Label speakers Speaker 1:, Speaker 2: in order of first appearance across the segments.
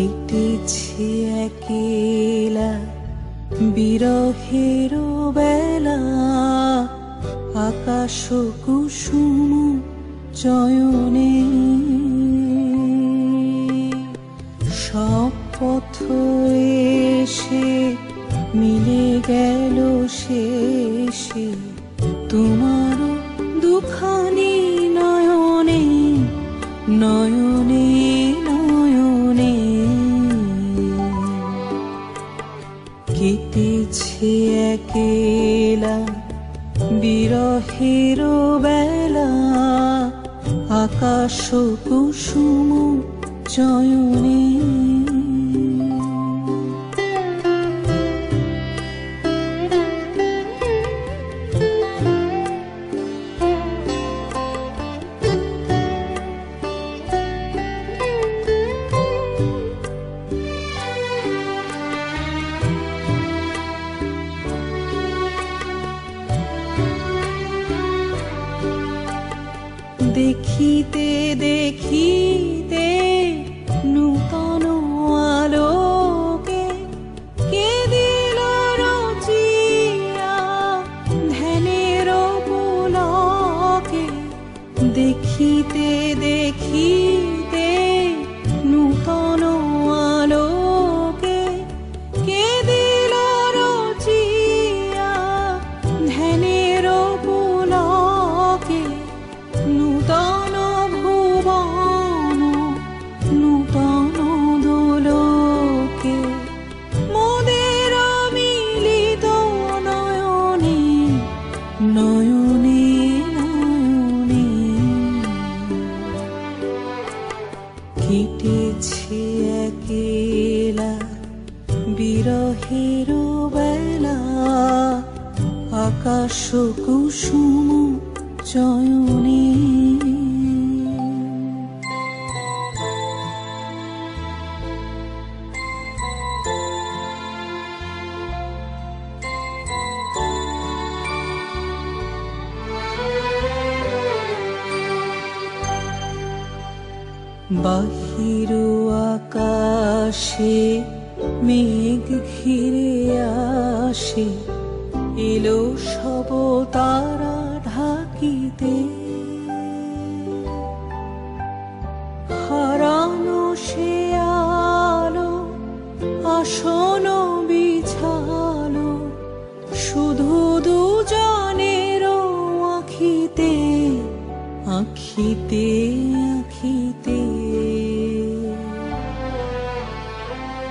Speaker 1: কেটেছে একেলা, বিরহের বেলা, আকাশ কুসুম চয়নে। সব পথ এসে মিলে গেল শেষে তোমার দুখানি নয়নে নয়নে বিরহের বেলা আকাশ কুসুম চয়নে देखी ते देखी। কেটেছে বিরহের বেলা। আকাশ কুসুম চয়নে বাহির আকাশে মেঘ ঘিরে আসে, এলো সব তারা ঢাকিতে। হারানো সে আলো, আসন বিছালো, শুধু দুজনের আখিতে আখিতে আখিতে।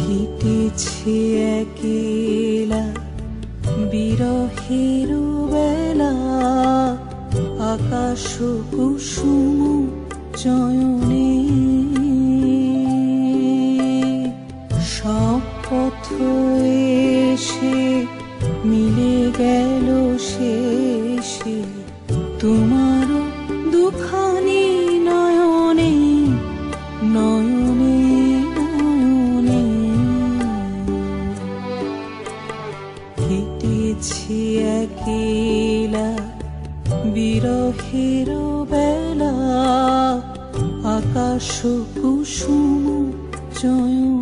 Speaker 1: কেটেছে একেলা বিরহের বেলা আকাশ কুসুম চয়নে। সব পথ এসে মিলে গেল শেষে। তোমার দুখানি নয়নে নয়নে নয়নে। কেটেছে একেলা বিরহের বেলা আকাশ কুসুম চয়